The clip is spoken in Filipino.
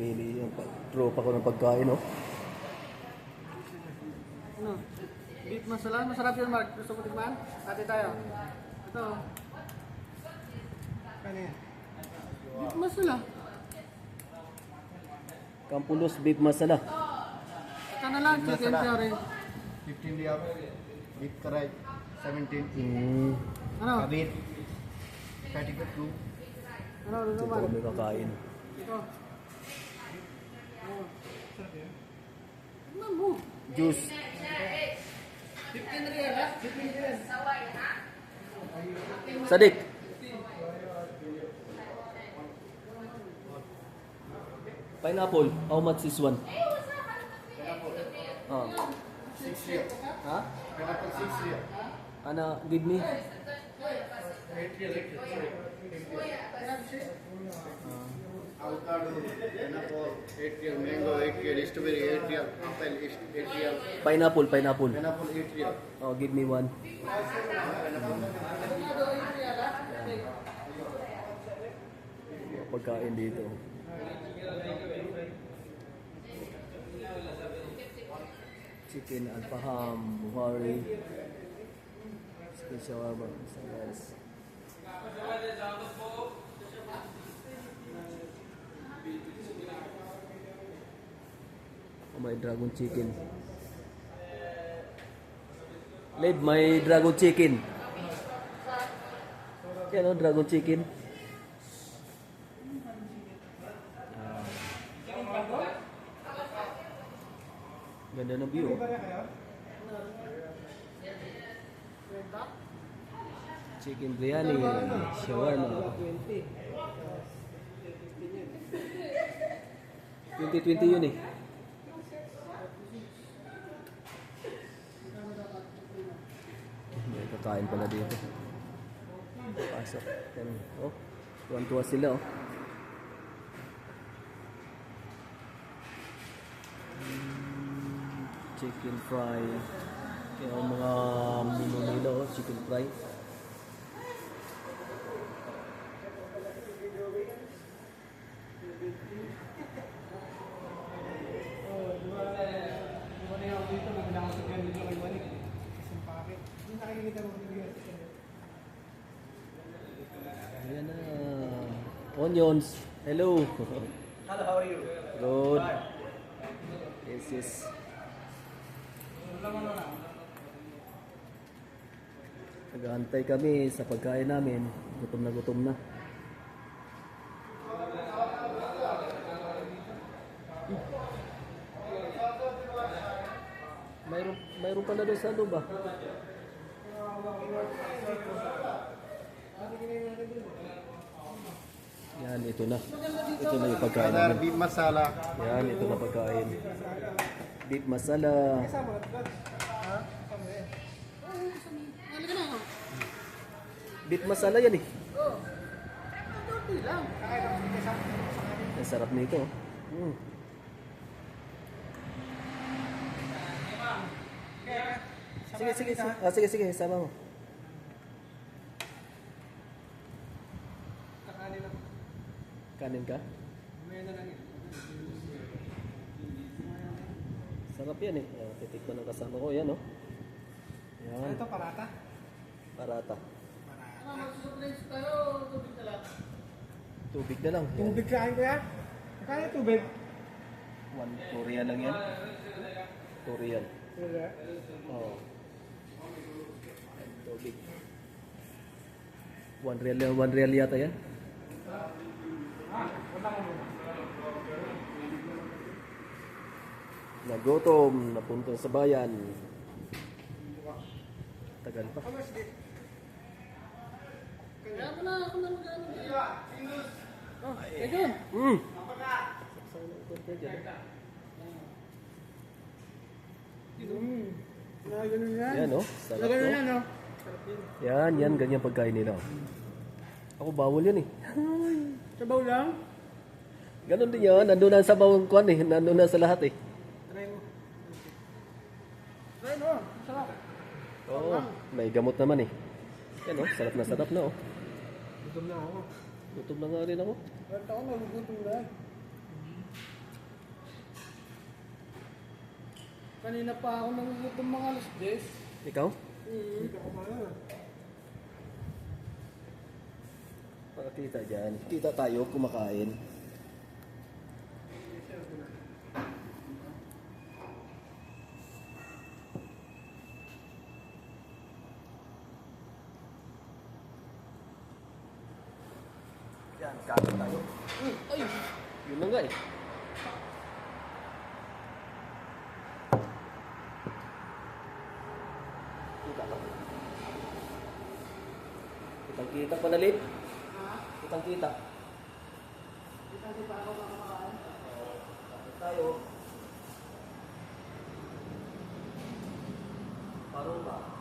Bili yung pa- tropa ko ng pagkain, oh. Ano? Beef masala. Masarap yun, Mark. Gusto mo tikman? Ate tayo. Ito. Kano yan? Beef masala. Kampulos beef masala. Ito na lang, chicken curry. 15 liya. Beef karay. 17. Hmm. Ano? Kabit. Katikot 2. Ano? Ano Dito naman? kami kakain. Ito. Ano? Juice. 15 real, ha? 15 real. Sadik. Pineapple. How much is one? Ah. 6 liya. Ha? Pineapple 6 liya. Ana, give me. 8 liya. 8 liya. Avocado, pineapple, 8 liya. Mango, 8 liya. Strawberry, 8 liya. Apple, 8 liya. Pineapple, pineapple. Pineapple, 8 liya. Oh, give me one. Pagkain dito. Chicken alfaham, buhari. Chicken shawarma. Guys. Oh, may dragon chicken. Lib, may dragon chicken. Yan o, dragon chicken. Ah. Ganda ng view. oh. Chicken biryani, shawarma. 2020 yun eh. Kakain pala dito. Pasok. Oh, tuwan-tuwa sila oh. Chicken fry. Kaya mga menu oh, chicken fry. Wala yung dito, nagdala ko sa kanya dito kay Wani. Isang pakit. Hindi nakikita mo kung bigyan sa kanya. Ayan na. Onions. Hello. Hello, how are you? Good. This is Nag-aantay kami sa pagkain namin. Gutom na gutom na. Mayroon, mayroon pala doon sa loob ah. Yan, ito na. Ito na yung pagkain namin. beef masala. Yan, ito na pagkain. Beef masala. Beef masala yan eh. Ang sarap nito. Mm. Sige, sige, sige. Ah, sige, sige, sama mo. Kakanin ako. Kanin ka? Sarap yan eh. Uh, titikman ng kasama ko. Yan oh. Yan, Ito, parata. parata. Ano, magsusupplements tayo, tubig na lang. Tubig na lang. Yan. Tubig kain ko yan? Kaya tubig. One Korean lang yan. Korean. Wala. Oo. Tubig. One real, one real yata yan. Nagutom, napunta sa bayan. Tagal pa. Kaya mo na, ako na mag-ano. Oh, ayun. Mm. Mm. Ah, ganun yan. Yan oh, sarap Ganun no? yan, no? Yan, yan, ganyan pagkain nila. Ako bawal yan eh. Sabaw lang? Ganun din yun. Nandun na sa bawang kwan eh. Nandun na sa lahat eh. Try mo. Try mo. Sarap. Oo. Oh, may gamot naman eh. Yan oh. Sarap na sarap na oh. Gutom na ako. Gutom na nga rin ako. Ba't ako nagugutom na? Kanina pa ako nagugutom mga alas 10. Ikaw? Mm -hmm. Hindi ako pa Pakakita dyan. Kita tayo kumakain. Yan, kain tayo. Mm, ay! Yun na nga. Kita. Kita pa na late. Kitang kita. Kitang kita ako makakaan. Tayo. Parang ba?